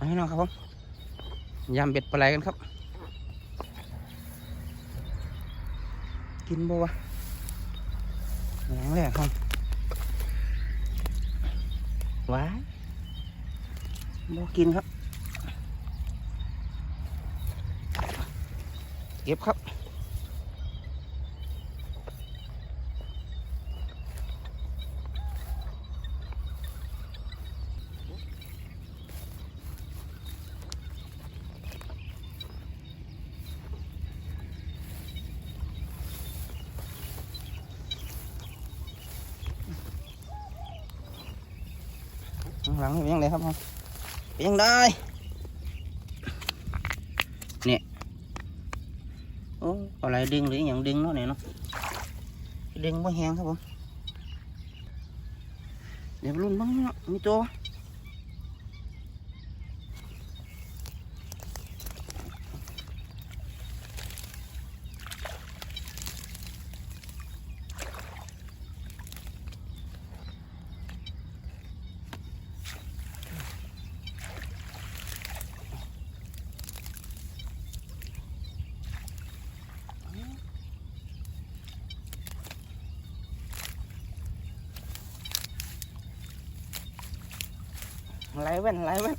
เอาให้น้องครับผมยำเบ็ดปลาไหลกันครับ กินบ่วะแหงแรกครับว้ายบ่กินครับ เก็บครับ หลังนี่เป็นยังไงครับผมเป็นยังได้เนี่ยโอ้อะไรดึงหรืออหย่างดึงเนาะเนี่ยเนาะดึงบ่แหงครับผมเดี๋ยวรุ่นบ้างเนาะมีตัว ไหลแว่นไหลแว่น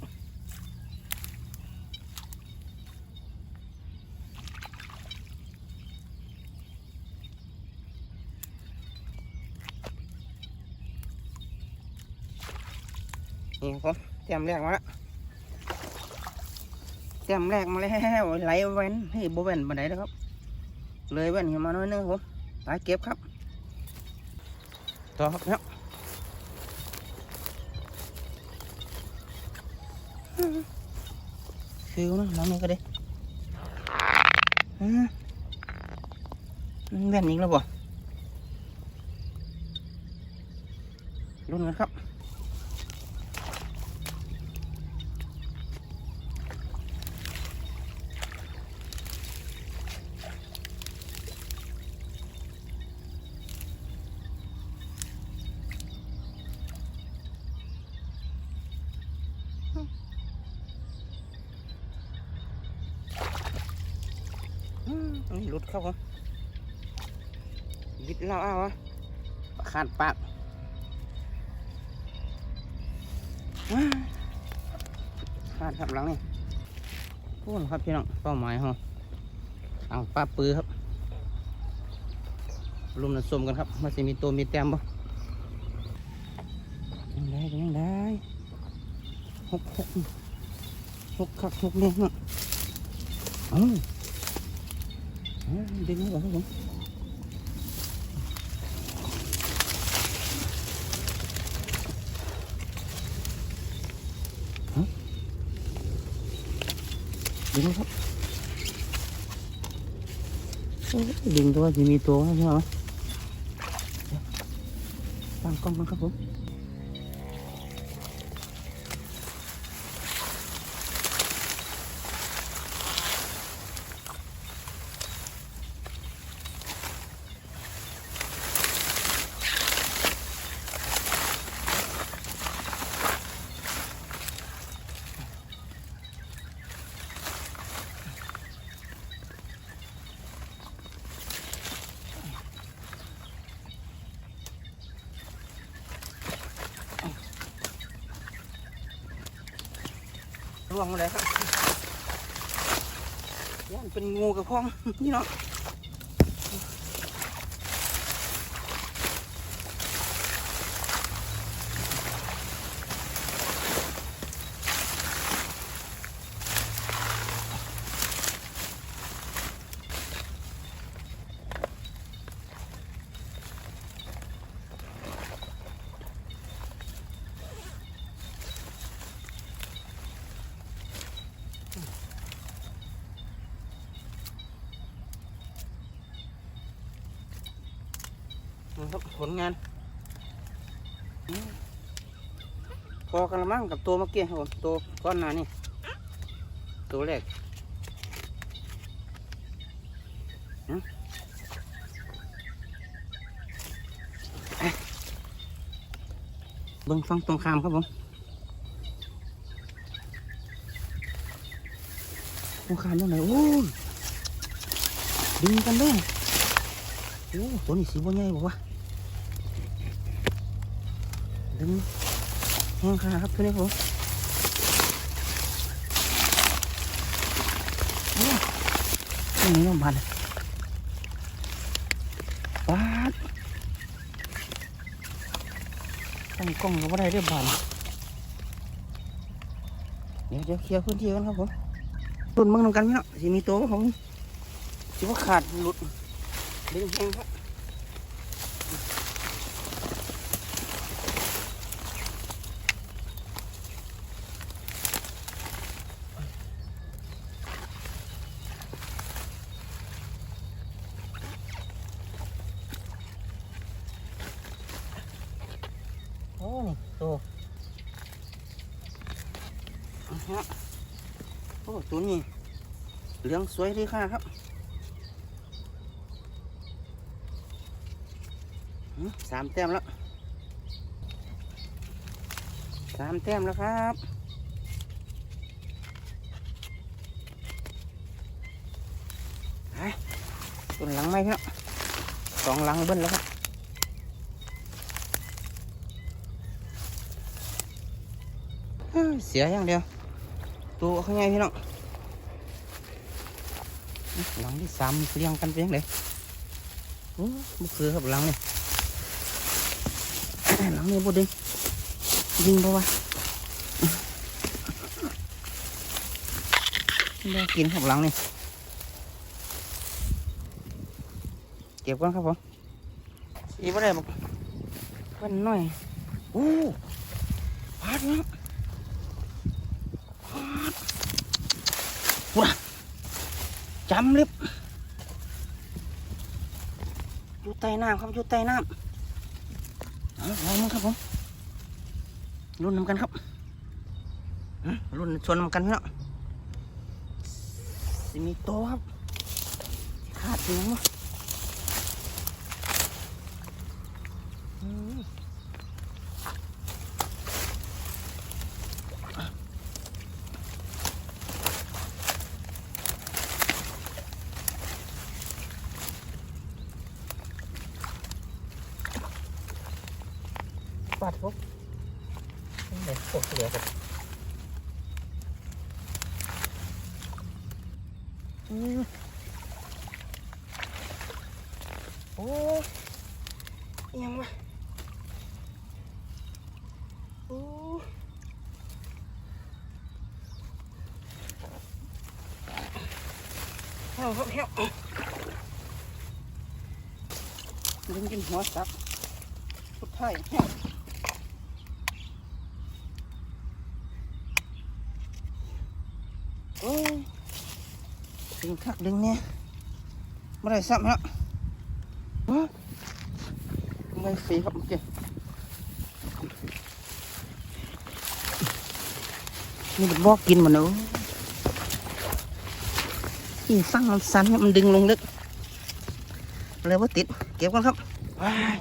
นี่ครับผมเตรียมแรกมาแล้วเตรียมแรกมาแล้วไหลแว่นให้โบแว่นมาไหนแล้วครับ เลยแว่นขึ้นมาหน้อยนึงครับผมตายเก็บครับต่อครับเนี่ย ฟิวนะน้องนี่ก็ได้อืมมันแว่นอีกแล้วบ่รุ่นกันครับ อืม นี่หลุดครับยิดเราเอาวะขาดปากว้าขาดครับหลังนี่พูดครับพี่น้องเป้าหมายเราเอาปลาปือครับรุมน้ำส้มกันครับมาสิมีตัวมีแต้มบ่ยังได้ยังได้หกหกหกคักหกเลี้ยงเนาะ เอ้าอ่าดึงให้ก่อนครับผมฮะดึงครับโอ้ยดึงตั วงกล้องเลยครับย่านเป็นงูกับพ้องนี่เนาะ นะครับผลงานพอกันละมั้งกับตัวเมื่อกี้ครับผมตัวก้อนหนานี่ ตัวแรกเอ๊ะเบิ้งฟังตรงข้ามครับผมหัวขามยังไงโอ้ยดึงกันเลยโอ้ตัวนี้สีบ่ใหญ่บอกว่า ดึงห้งขาครับตัวนี้ผมอ้ตัวนี้น้ำมันปาดตั้งกล้องก็บ่ได้เรียบบานเดี๋ยวเดี๋ยวเคลียร์พื้นที่กันครับผมตุ่นมึงนำกันพี่เนาะสิมีตัวผมสิว่าขาดหลุดเด้งแห้งครับ อ้นี่ตัวอะฮะโอ้ตัวนี้เหลืองสวยดีค่ะครับสามแต้มแล้วสามแต้มแล้วครับไปต้นหลังไหมครับสองหลังเบิ้ลแล้วครับ เสียอย่างเดียว ตัวข้างในพี่น้องหลังที่สามเรียงกันเป็นยังไงโอ้บุคือครับหลังนี่หลังนี้บุดึงยิงบ่วะได้กินครับหลังนี่เก็บก่อนครับผมอีบ่ได้บอกเพิ่นหน่อยโอ้พาดเนาะ จำลิบอยู่ใต้น้ำครับอยู่ใต้น้ำเอาลองมั้งครับผมรุ่นน้ำกันครับรุ่นชวนน้ำกันเนาะสิมีโตครับขาดเสียงวะอืมป เด็กปวดเหลือกันอืโอ้ยยังวะโอ้เฮ้ยเฮ้ยเฮ้ยดึงกินหัวสับสุดท้ายเฮ้ยโอ้ย ดึงคักดึงเนี่ยไม่ได้ซ้ำแล้วโอ้ยไม่ฟรีครับโอเคนี่มันบอกกินมันเนอะอีฟังมันสั้นมันดึงลงลึกเลยว่าติด เก็บกันครับว้าย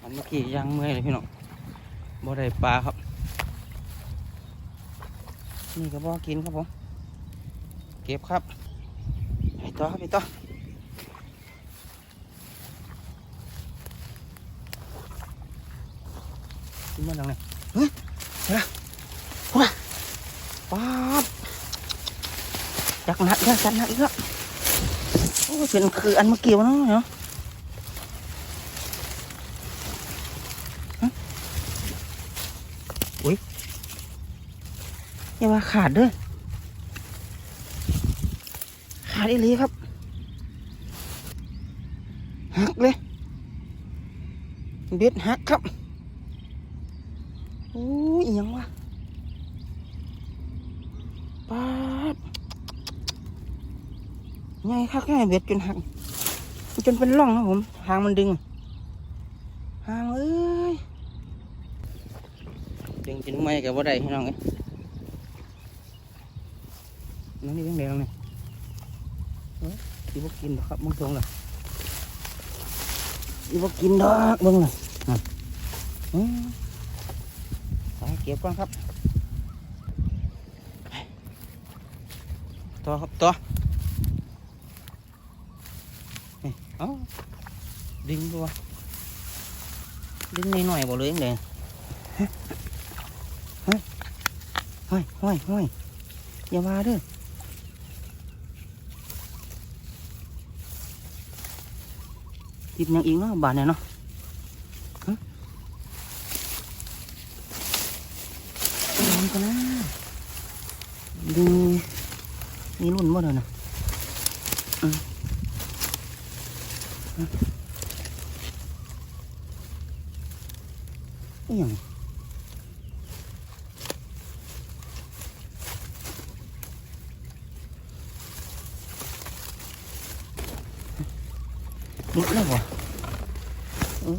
อันเมื่อกี้ยังเมื่อยเลยพี่น้องบ่ได้ปลาครับ นี่ก็บ่กินครับผม ก็บครับไปต่อครับไปต่อกินมาดังไหนเฮ้ยเห็นละว้าป๊าบจักหนักแล้วจักหนักอีกแล้วโอ้เป็นคืออันเมื่อกี้วะเนาะเนาะฮะอุ้ยอย่าว่าขาดเด้วยาดอีหลีครับหักเลยเบ็ดหักครับโอ้ยยังวะปาดใหญ่คักง่ายเบ็ดจนหัก จนเป็นร่องครับผมหางมันดึงหางเอ้ยดึงจนไม่กับว่าได้พี่น้องเอ้ยน้องนี่เป็นแดงนี่ อีบกินครับมึงตรงเลยอีบกินดอกเบิ่งเลยอะไปเก็บก่อนครับตัวครับตัวนี่เอาดึงตัวดึงนิดหน่อยบ่เลยเองเลยเฮ้ยเฮ้ยเฮ้ยเฮ้ยอย่ามาเด้อ ติดหยังอีกเนาะบานเนี่ยเนาะฮะไปลองกันนะดูมีรุ่นหมดเด้อนะอือืมอหย่าง หลุดแล้วบ่โอ้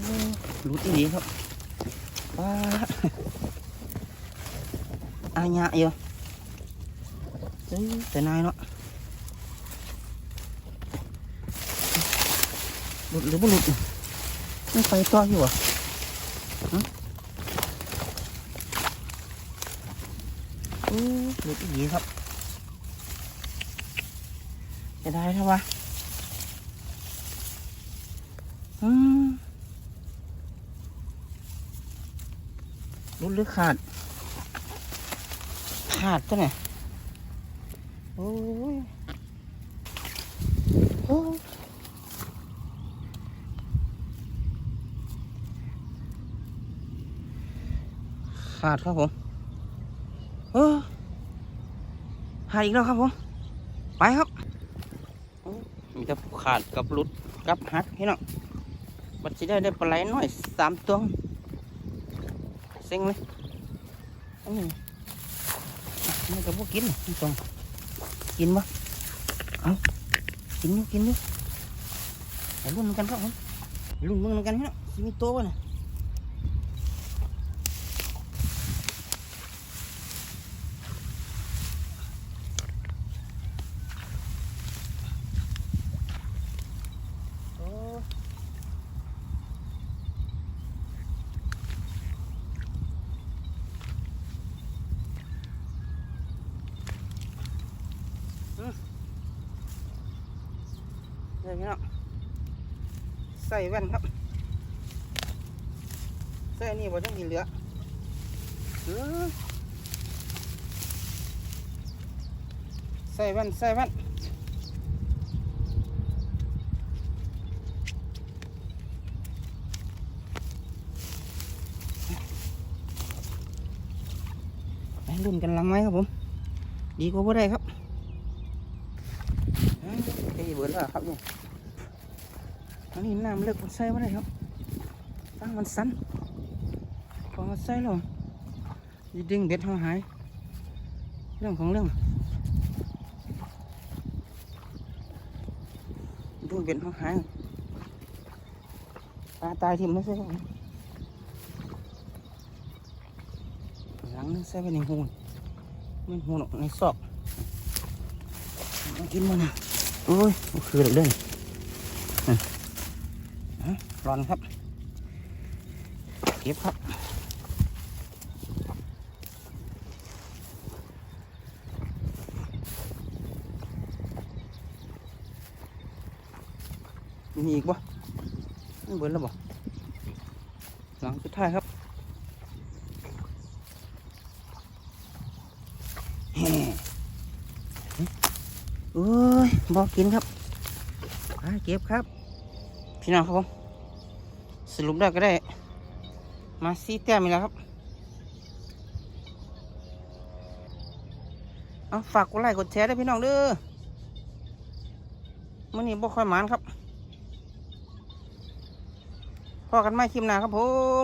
หลุดอีดีครับป้าอาญะอยู่เอ้ยแต่นายเนาะหลุดหรือบ่หลุดไม่ไปต่ออยู่เหรอะฮะโอ้หลุดอีดีครับ จะได้เท่าวะ อืม รุดหรือขาด ขาดก็ไหนโอ้ยโอ้ยขาดครับผมเออหายอีกแล้วครับผม ไปครับ มีแต่ขาดกับรุดกับหักพี่น้อง บัดสิได้ได้ปลาไหลหน่อยสามตัวเซ็งเลยอันนี้อะมันก็พวกกินนี่ตรงกินปะเอากินอยู่กินอยู่ไปรุ่นกันครับผมรุ่นมึงกันเนาะสิมีตัววะเนี่ยโอ้ เดี๋ยวพี่น้องใส่แว่นครับใส่นี่บ่จังกินเหลือใส่แว่นใส่แว่นไปรุ่นกันหลังไหมครับผม ดีกว่าบ่ได้ครับเอ้ยไอ้เบิร์ดแล้วครับ นี่อันนี้น้ำเลิกมันใส่บ่ได้ครับตั้งมันสั้นพอมันใส่แล้วยีดึงเบ็ดเขาหาย เรื่องของเรื่องดึงเบ็ดเขาหายปลาตายทิ่มไม่ใช่ครับผมหลังนึงใส่ไปในหูนไม่หูหรอกในซอกกินมันนะโอ้ยคืออะไรเด้อนี่อะ ร้อนครับ เก็บครับ มีอีกบ่มันเบิดแล้วบ่หลังสุดท้ายครับแฮ่โอ้ยบอกกินครับไปเก็บครับ พี่น้องครับผมสรุปได้ก็ได้ มาซีแต้มอีกแล้วครับเอาฝากกดไลค์กดแชร์ด้วยพี่น้องเด้อมื่อนี้บ่ค่อยหมานครับพอกันไม่คลิปหน้าครับผม